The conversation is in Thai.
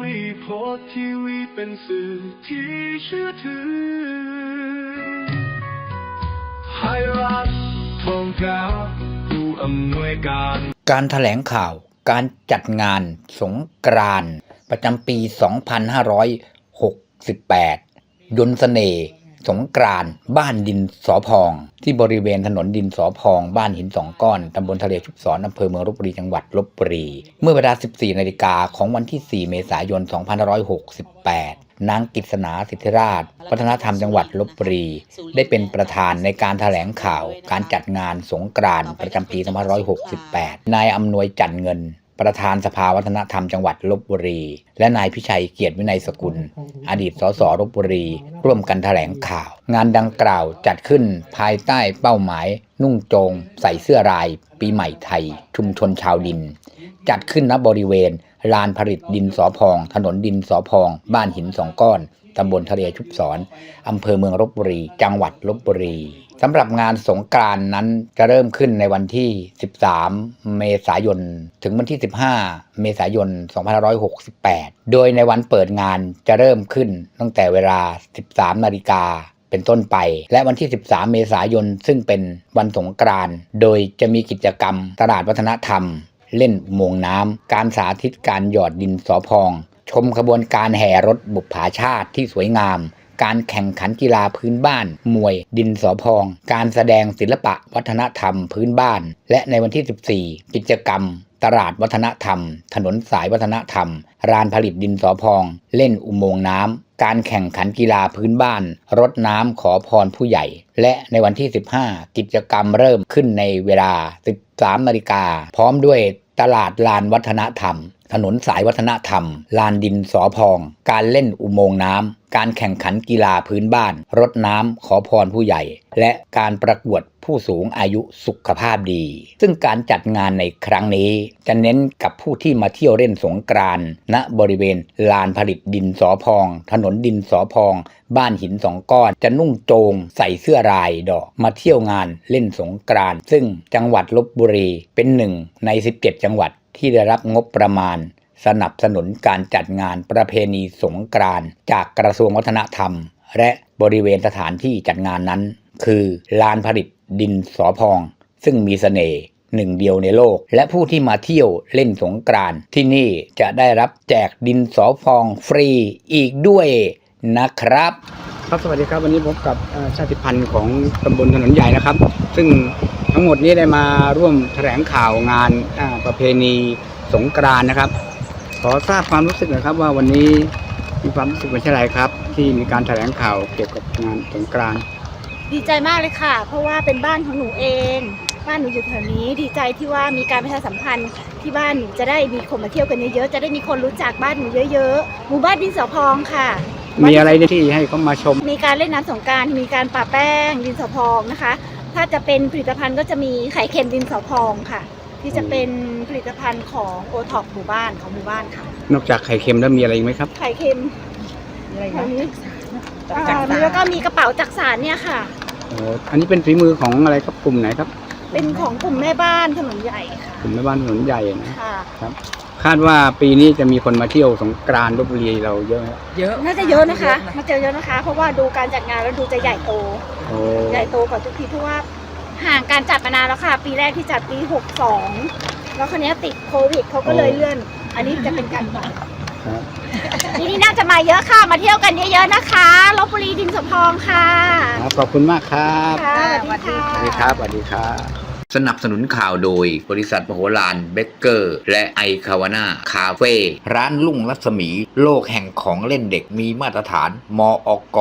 วีโพสทีวีเป็นสื่อที่เชื่อถือไทยรัฐทองกาผู้อำนวยการ การแถลงข่าวการจัดงานสงกรานต์ประจำปี 2568 ยนต์เสน่ห์ สงกรานบ้านดินสอพอง ที่บริเวณถนนดินสอพอง บ้านหินสองก้อน ตำบลทะเลชุบศรอำเภอเมืองลบบุรีจังหวัดลบบุรี เมื่อเวลา 14 นาฬิกาของวันที่ 4 เมษายน 2568นางกฤษณาสิทธิราช วัฒนธรรมจังหวัดลบบุรี ได้เป็นประธานในการแถลงข่าว การจัดงานสงกรานต์ประจำปี 2568 นายอำนวยจันเงิน ประธานสภาวัฒนธรรมจังหวัดลบบุรี และนายพิชัยเกียรติวินัยสกุล อดีตสสลบบุรี ร่วมกันแถลงข่าว งานดังกล่าวจัดขึ้นภายใต้เป้าหมาย นุ่งโจง ใส่เสื้อลาย ปีใหม่ไทย ชุมชนชาวดิน จัดขึ้นณบริเวณ ลานผลิตดินสอพอง ถนนดินสอพอง บ้านหินสองก้อนตำบลทะเลชุบศรอำเภอเมืองลบบุรี จังหวัดลบบุรีสำหรับงานสงกรานนั้นจะเริ่มขึ้นในวันที่ 13 เมษายน ถึงวันที่ 15 เมษายน 2568 โดยในวันเปิดงานจะเริ่มขึ้นตั้งแต่เวลา 13 นาฬิกาเป็นต้นไป และวันที่ 13 เมษายน ซึ่งเป็นวันสงกรานต์ โดยจะมีกิจกรรมตลาดวัฒนธรรม เล่นอุโมงน้ำ การสาธิตการหยอดดินสอพอง ชมขบวนการแห่รถบุปผาชาติที่สวยงาม การแข่งขันกีฬาพื้นบ้าน มวย ดินสอพอง การแสดงศิลปะวัฒนธรรมพื้นบ้าน และในวันที่ 14 กิจกรรม ตลาดวัฒนธรรม ถนนสายวัฒนธรรมรานผลิตดินสอพอง เล่นอุโมงค์น้ำการแข่งขันกีฬาพื้นบ้าน รดน้ำขอพรผู้ใหญ่ และในวันที่ 15 กิจกรรมเริ่มขึ้นในเวลา 13นาฬิกาพร้อมด้วย ตลาดลานวัฒนธรรม ถนนสายวัฒนธรรม ลานดินสอพอง การเล่นอุโมงค์น้ำ การแข่งขันกีฬาพื้นบ้าน รดน้ำขอพรผู้ใหญ่ และการประกวดผู้สูงอายุสุขภาพดี ซึ่งการจัดงานในครั้งนี้ จะเน้นกับผู้ที่มาเที่ยวเล่นสงกรานต์ณบริเวณลานผลิตดินสอพอง ถนนดินสอพอง บ้านหินสองก้อน จะนุ่งโจง ใส่เสื้อลายดอกมาเที่ยวงานเล่นสงกรานต์ซึ่งจังหวัดลบบุรีเป็นหนึ่งใน 17 จังหวัด ที่ได้รับงบประมาณ สนับสนุนการจัดงานประเพณีสงกรานต์จากกระทรวงวัฒนธรรม และบริเวณสถานที่จัดงานนั้น คือลานผลิตดินสอพอง ซึ่งมีเสน่ห์หนึ่งเดียวในโลก และผู้ที่มาเที่ยวเล่นสงกรานต์ที่นี่จะได้รับแจกดินสอพองฟรีอีกด้วยนะครับครับสวัสดีครับวันนี้พบกับชาติพันธุ์ของตำบลถนนใหญ่นะครับ ซึ่งทั้งหมดนี้ได้มาร่วมแถลงข่าวงานา ประเพณีสงกรานต์นะครับ ขอทราบความรู้สึกหนะครับ ว่าวันนี้มีความรู้สึกเป็นเช่นไรครับ ที่มีการแถลงข่าวเกี่ยวกับงานสงกรานต์ดีใจมากเลยค่ะ เพราะว่าเป็นบ้านของหนูเอง บ้านหนูอยู่แถวนี้ ดีใจที่ว่ามีการประชาสัมพันธ์ที่บ้านหนูจะได้มีคนมาเที่ยวกันเยอะๆจะได้มีคนรู้จักบ้านหนูเยอะๆหมู่บ้านดินสอพองค่ะ มีอะไรที่ให้เขามาชม มีการเล่นน้ำสงกรารมีการปะแป้งดินสอพองนะคะ ถ้าจะเป็นผลิตภัณฑ์ก็จะมีไข่เค็มดินสอพองค่ะ ที่จะเป็นผลิตภัณฑ์ของโอท็อปหมู่บ้านของหมู่บ้านค่ะ นอกจากไข่เค็มแล้วมีอะไรอีกไหมครับ ไข่เค็มแถวนี้อ่ามีแล้วก็มีกระเป๋าจักสารเนี่ยค่ะ โอ้อันนี้เป็นฝีมือของอะไรครับกลุ่มไหนครับเป็นของกลุ่มแม่บ้านถนนใหญ่ค่ะกลุ่มแม่บ้านถนนใหญ่นะ ค่ะคาดว่าปีนี้จะมีคนมาเที่ยวสงกรานต์ลบบุรีเราเยอะไหมครับเยอะน่าจะเยอะนะคะน่าจะเยอะนะคะ เพราะว่าดูการจัดงานแล้วดูจะใหญ่โต โอ้ ใหญ่โตกว่าทุกทีเพราะว่า ห่างการจัดมานานแล้วค่ะ ปีแรกที่จัดปี 62 แล้วคราวนี้ติดโควิดเขาก็เลยเลื่อน อันนี้จะเป็นการจัดครับ ทีนี้น่าจะมาเยอะค่ะ มาเที่ยวกันเยอะๆนะคะลบบุรีดินสะพองค่ะครับขอบคุณมากครับค่ะสวัสดีสค่ะวัสดีครับสวัสดีครับ สนับสนุนข่าวโดย บริษัทมโหฬารเบเกอร์ และไอคาวาน่าคาเฟ่ร้านลุ่งรัศมี โลกแห่งของเล่นเด็กมีมาตรฐาน มอก